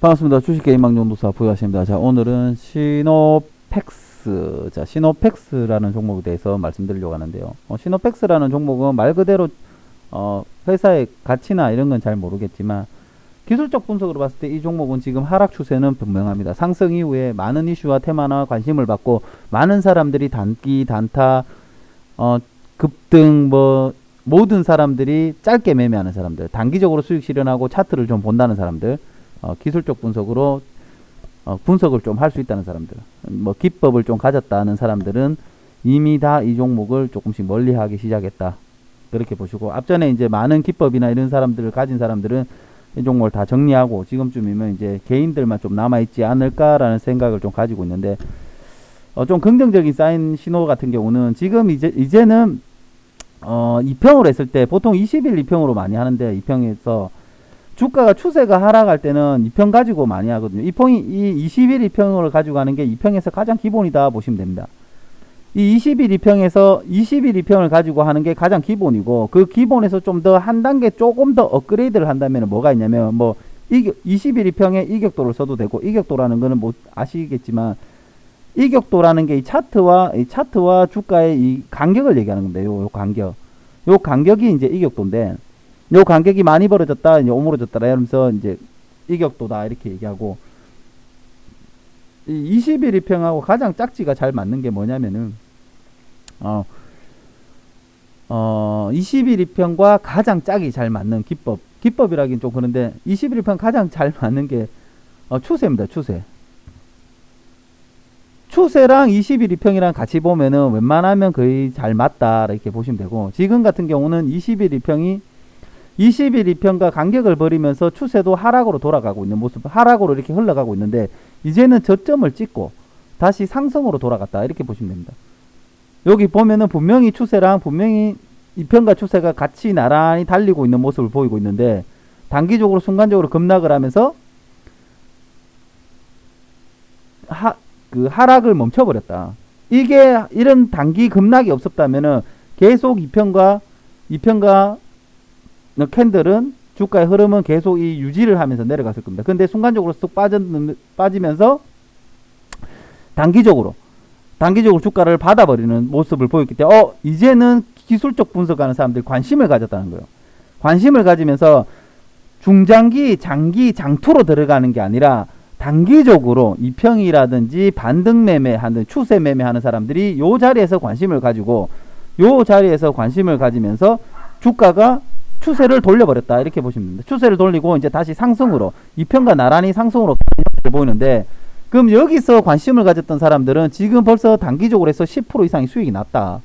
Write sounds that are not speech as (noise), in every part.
반갑습니다. 주식게임망정도사 부여하십니다. 자, 오늘은 시노팩스. 자, 시노팩스라는 종목에 대해서 말씀드리려고 하는데요. 어, 시노팩스라는 종목은 말 그대로, 어, 회사의 가치나 이런 건 잘 모르겠지만, 기술적 분석으로 봤을 때 이 종목은 지금 하락 추세는 분명합니다. 상승 이후에 많은 이슈와 테마나 관심을 받고, 많은 사람들이 단기, 단타, 어, 급등, 뭐, 모든 사람들이 짧게 매매하는 사람들, 단기적으로 수익 실현하고 차트를 좀 본다는 사람들, 어, 기술적 분석으로 어, 분석을 좀 할 수 있다는 사람들, 뭐 기법을 좀 가졌다는 사람들은 이미 다 이 종목을 조금씩 멀리하기 시작했다. 그렇게 보시고 앞전에 이제 많은 기법이나 이런 사람들을 가진 사람들은 이 종목을 다 정리하고 지금쯤이면 이제 개인들만 좀 남아 있지 않을까라는 생각을 좀 가지고 있는데 어, 좀 긍정적인 사인 신호 같은 경우는 지금 이제 이제는 어, 2평으로 했을 때 보통 20일 2평으로 많이 하는데 2평에서 주가가 추세가 하락할 때는 2평 가지고 많이 하거든요. 이 평이 이 20일 2평을 가지고 가는 게 2평에서 가장 기본이다 보시면 됩니다. 이 20일 2평에서 20일 2평을 가지고 하는 게 가장 기본이고 그 기본에서 좀 더 한 단계 조금 더 업그레이드를 한다면 뭐가 있냐면 뭐 이격 20일 2평에 이격도를 써도 되고 이격도라는 거는 뭐 아시겠지만 이격도라는 게 이 차트와 이 차트와 주가의 이 간격을 얘기하는 건데 요, 요 간격. 요 간격이 이제 이격도인데 요 간격이 많이 벌어졌다, 이제 오므러졌다, 이러면서 이제 이격도다, 이렇게 얘기하고, 이 20일 2평하고 가장 짝지가 잘 맞는 게 뭐냐면은, 어, 어, 20일 2평과 가장 짝이 잘 맞는 기법, 기법이라긴 좀 그런데, 21일 2평 가장 잘 맞는 게, 어, 추세입니다, 추세. 추세랑 21 2평이랑 같이 보면은 웬만하면 거의 잘 맞다, 이렇게 보시면 되고, 지금 같은 경우는 21 2평이 20일 2평과 간격을 벌이면서 추세도 하락으로 돌아가고 있는 모습, 하락으로 이렇게 흘러가고 있는데, 이제는 저점을 찍고 다시 상승으로 돌아갔다. 이렇게 보시면 됩니다. 여기 보면은 분명히 추세랑 분명히 2평과 추세가 같이 나란히 달리고 있는 모습을 보이고 있는데, 단기적으로 순간적으로 급락을 하면서 하, 그 하락을 멈춰버렸다. 이게 이런 단기 급락이 없었다면은 계속 2평과 2평과 캔들은 주가의 흐름은 계속 이 유지를 하면서 내려갔을 겁니다. 근데 순간적으로 쑥 빠져, 빠지면서 단기적으로 단기적으로 주가를 받아버리는 모습을 보였기 때문에 어 이제는 기술적 분석하는 사람들이 관심을 가졌다는 거예요. 관심을 가지면서 중장기, 장기, 장투로 들어가는 게 아니라 단기적으로 이평이라든지 반등 매매하는 추세 매매하는 사람들이 요 자리에서 관심을 가지고 요 자리에서 관심을 가지면서 주가가 추세를 돌려버렸다 이렇게 보시면 됩니다. 추세를 돌리고 이제 다시 상승으로 이평과 나란히 상승으로 보이는데 그럼 여기서 관심을 가졌던 사람들은 지금 벌써 단기적으로 해서 10% 이상의 수익이 났다.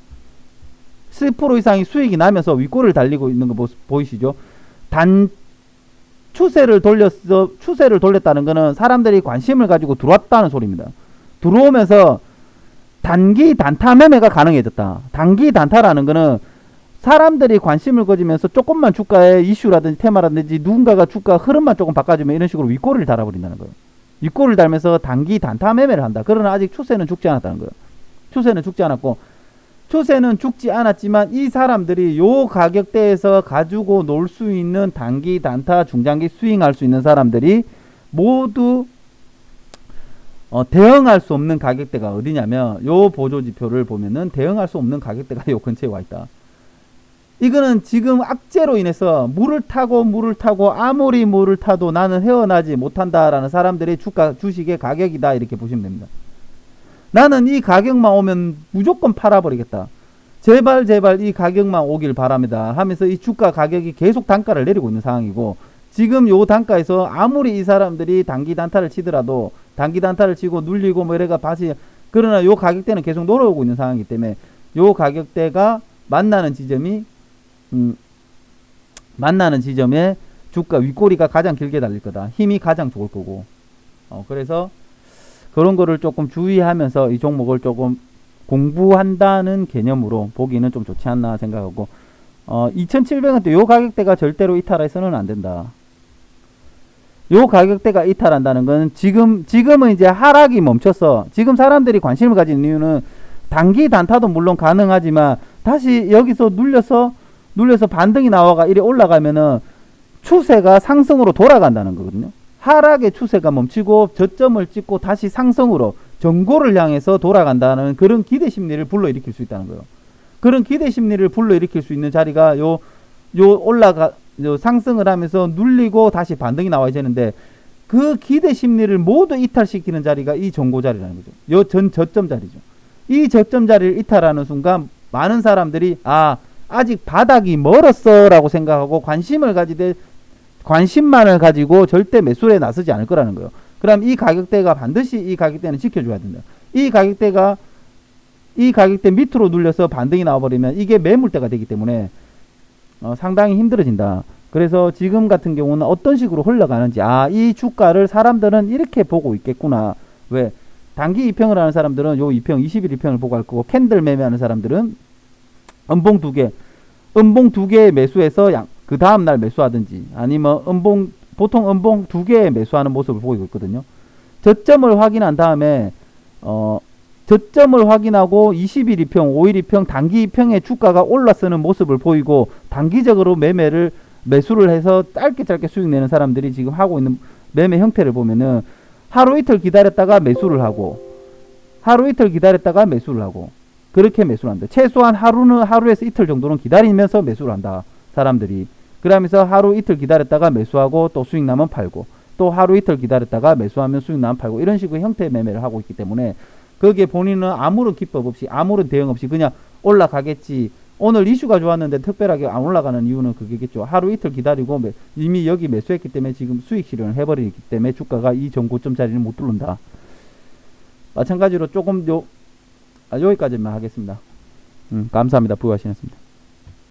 10% 이상의 수익이 나면서 윗골을 달리고 있는 거 보이시죠? 단 추세를 돌렸어 추세를 돌렸다는 거는 사람들이 관심을 가지고 들어왔다는 소리입니다. 들어오면서 단기 단타 매매가 가능해졌다. 단기 단타라는 거는 사람들이 관심을 가지면서 조금만 주가의 이슈라든지 테마라든지 누군가가 주가 흐름만 조금 바꿔주면 이런 식으로 윗꼬리를 달아버린다는 거예요. 윗꼬리를 달면서 단기 단타 매매를 한다. 그러나 아직 추세는 죽지 않았다는 거예요. 추세는 죽지 않았고 추세는 죽지 않았지만 이 사람들이 요 가격대에서 가지고 놀 수 있는 단기 단타 중장기 스윙할 수 있는 사람들이 모두 어, 대응할 수 없는 가격대가 어디냐면 요 보조 지표를 보면은 대응할 수 없는 가격대가 (laughs) 요 근처에 와 있다. 이거는 지금 악재로 인해서 물을 타고 물을 타고 아무리 물을 타도 나는 헤어나지 못한다라는 사람들의 주가 주식의 가격이다 이렇게 보시면 됩니다. 나는 이 가격만 오면 무조건 팔아버리겠다. 제발 제발 이 가격만 오길 바랍니다. 하면서 이 주가 가격이 계속 단가를 내리고 있는 상황이고 지금 요 단가에서 아무리 이 사람들이 단기 단타를 치더라도 단기 단타를 치고 눌리고 뭐 이래가 다시 그러나 요 가격대는 계속 놀아오고 있는 상황이기 때문에 요 가격대가 만나는 지점이 음, 만나는 지점에 주가 윗꼬리가 가장 길게 달릴 거다. 힘이 가장 좋을 거고. 어, 그래서 그런 거를 조금 주의하면서 이 종목을 조금 공부한다는 개념으로 보기는 좀 좋지 않나 생각하고 어, 2,700원대 요 가격대가 절대로 이탈해서는 안 된다. 요 가격대가 이탈한다는 건 지금 지금은 이제 하락이 멈췄어. 지금 사람들이 관심을 가진 이유는 단기 단타도 물론 가능하지만 다시 여기서 눌려서 눌려서 반등이 나와가 이리 올라가면은 추세가 상승으로 돌아간다는 거거든요. 하락의 추세가 멈추고 저점을 찍고 다시 상승으로 정고를 향해서 돌아간다는 그런 기대 심리를 불러일으킬 수 있다는 거예요. 그런 기대 심리를 불러일으킬 수 있는 자리가 요, 요 올라가, 요 상승을 하면서 눌리고 다시 반등이 나와야 되는데 그 기대 심리를 모두 이탈시키는 자리가 이 정고 자리라는 거죠. 요 전 저점 자리죠. 이 저점 자리를 이탈하는 순간 많은 사람들이 아 아직 바닥이 멀었어라고 생각하고 관심을 가지되 관심만을 가지고 절대 매수에 나서지 않을 거라는 거예요. 그럼 이 가격대가 반드시 이 가격대는 지켜줘야 된다. 이 가격대가 이 가격대 밑으로 눌려서 반등이 나와버리면 이게 매물대가 되기 때문에 어, 상당히 힘들어진다. 그래서 지금 같은 경우는 어떤 식으로 흘러가는지 아 이 주가를 사람들은 이렇게 보고 있겠구나. 왜 단기 입평을 하는 사람들은 요 입평 20일 입평을 보고 할 거고 캔들 매매하는 사람들은 음봉 두 개, 음봉 두 개에 매수해서 양, 그 다음 날 매수하든지 아니면 음봉 보통 음봉 두 개에 매수하는 모습을 보이고 있거든요. 저점을 확인한 다음에 어 저점을 확인하고 20일 이평, 5일 이평, 단기 이평의 주가가 올라서는 모습을 보이고 단기적으로 매매를 매수를 해서 짧게 짧게 수익 내는 사람들이 지금 하고 있는 매매 형태를 보면은 하루 이틀 기다렸다가 매수를 하고 하루 이틀 기다렸다가 매수를 하고 그렇게 매수를 한다. 최소한 하루는 하루에서 이틀 정도는 기다리면서 매수를 한다. 사람들이. 그러면서 하루 이틀 기다렸다가 매수하고 또 수익 나면 팔고 또 하루 이틀 기다렸다가 매수하면 수익 나면 팔고 이런 식의 형태의 매매를 하고 있기 때문에 거기에 본인은 아무런 기법 없이 아무런 대응 없이 그냥 올라가겠지. 오늘 이슈가 좋았는데 특별하게 안 올라가는 이유는 그게겠죠. 하루 이틀 기다리고 매- 이미 여기 매수했기 때문에 지금 수익 실현을 해버리기 때문에 주가가 이 전고점 자리는 못 뚫는다. 마찬가지로 조금 요 아, 여기까지만 하겠습니다. 음, 감사합니다. 부하시겠습니다.